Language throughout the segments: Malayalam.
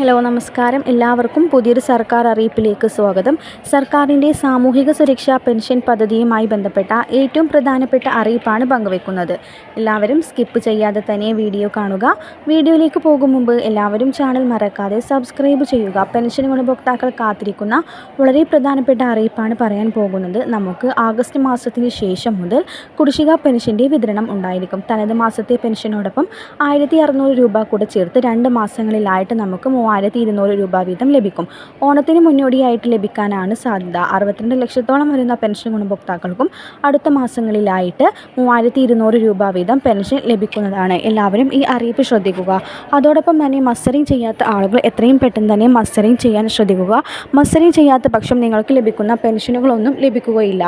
ഹലോ നമസ്കാരം. എല്ലാവർക്കും പുതിയൊരു സർക്കാർ അറിയിപ്പിലേക്ക് സ്വാഗതം. സർക്കാരിന്റെ സാമൂഹിക സുരക്ഷാ പെൻഷൻ പദ്ധതിയുമായി ബന്ധപ്പെട്ട ഏറ്റവും പ്രധാനപ്പെട്ട അറിയിപ്പാണ് പങ്കുവെക്കുന്നത്. എല്ലാവരും സ്കിപ്പ് ചെയ്യാതെ തന്നെ വീഡിയോ കാണുക. വീഡിയോയിലേക്ക് പോകും മുമ്പ് എല്ലാവരും ചാനൽ മറക്കാതെ സബ്സ്ക്രൈബ് ചെയ്യുക. പെൻഷൻ ഗുണഭോക്താക്കൾ കാത്തിരിക്കുന്ന വളരെ പ്രധാനപ്പെട്ട അറിയിപ്പാണ് പറയാൻ പോകുന്നത്. നമുക്ക് ആഗസ്റ്റ് മാസത്തിന് ശേഷം മുതൽ കുടിശ്ശിക പെൻഷന്റെ വിതരണം ഉണ്ടായിരിക്കും. തനത് മാസത്തെ പെൻഷനോടൊപ്പം ആയിരത്തി രൂപ കൂടെ ചേർത്ത് രണ്ട് മാസങ്ങളിലായിട്ട് നമുക്ക് മൂവായിരത്തി ഇരുന്നൂറ് രൂപ വീതം ലഭിക്കും. ഓണത്തിന് മുന്നോടിയായിട്ട് ലഭിക്കാനാണ് സാധ്യത. അറുപത്തിരണ്ട് ലക്ഷത്തോളം വരുന്ന പെൻഷൻ ഗുണഭോക്താക്കൾക്കും അടുത്ത മാസങ്ങളിലായിട്ട് മൂവായിരത്തി ഇരുന്നൂറ് രൂപ വീതം പെൻഷൻ ലഭിക്കുന്നതാണ്. എല്ലാവരും ഈ അറിയിപ്പ് ശ്രദ്ധിക്കുക. അതോടൊപ്പം തന്നെ മസ്റ്ററിങ് ചെയ്യാത്ത ആളുകൾ എത്രയും പെട്ടെന്ന് തന്നെ മസ്റ്ററിങ് ചെയ്യാൻ ശ്രദ്ധിക്കുക. മസ്റ്ററിങ് ചെയ്യാത്ത പക്ഷം നിങ്ങൾക്ക് ലഭിക്കുന്ന പെൻഷനുകളൊന്നും ലഭിക്കുകയില്ല.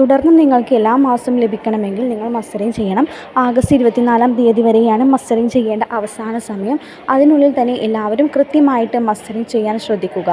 തുടർന്നും നിങ്ങൾക്ക് എല്ലാ മാസവും ലഭിക്കണമെങ്കിൽ നിങ്ങൾ മസ്റ്ററിങ് ചെയ്യണം. ആഗസ്റ്റ് ഇരുപത്തിനാലാം തീയതി വരെയാണ് മസ്റ്ററിങ് ചെയ്യേണ്ട അവസാന സമയം. അതിനുള്ളിൽ തന്നെ എല്ലാവരും കൃത്യമായിട്ട് മസ്റ്ററിങ് ചെയ്യാൻ ശ്രദ്ധിക്കുക.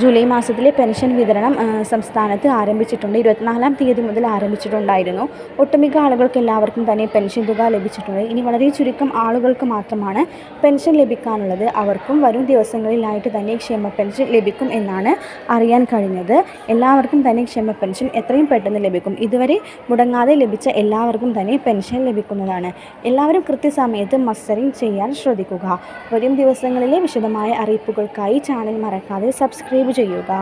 ജൂലൈ മാസത്തിലെ പെൻഷൻ വിതരണം സംസ്ഥാനത്ത് ആരംഭിച്ചിട്ടുണ്ട്. ഇരുപത്തിനാലാം തീയതി മുതൽ ആരംഭിച്ചിട്ടുണ്ടായിരുന്നു. ഒട്ടുമിക്ക ആളുകൾക്ക് എല്ലാവർക്കും തന്നെ പെൻഷൻ തുക ലഭിച്ചിട്ടുണ്ട്. ഇനി വളരെ ചുരുക്കം ആളുകൾക്ക് മാത്രമാണ് പെൻഷൻ ലഭിക്കാനുള്ളത്. അവർക്കും വരും ദിവസങ്ങളിലായിട്ട് തന്നെ ക്ഷേമ പെൻഷൻ ലഭിക്കും എന്നാണ് അറിയാൻ കഴിഞ്ഞത്. എല്ലാവർക്കും തന്നെ ക്ഷേമ പെൻഷൻ എത്രയും പെട്ടെന്ന് ലഭിക്കും. ഇതുവരെ മുടങ്ങാതെ ലഭിച്ച എല്ലാവർക്കും തന്നെ പെൻഷൻ ലഭിക്കുന്നതാണ്. എല്ലാവരും കൃത്യസമയത്ത് മസ്റ്ററിങ് ചെയ്യാൻ ശ്രദ്ധിക്കുക. വരും ദിവസങ്ങളിലെ വിശദമായ അറിയിപ്പുകൾക്കായി ചാനൽ മറക്കാതെ സബ്സ്ക്രൈബ് ചെയ്യുക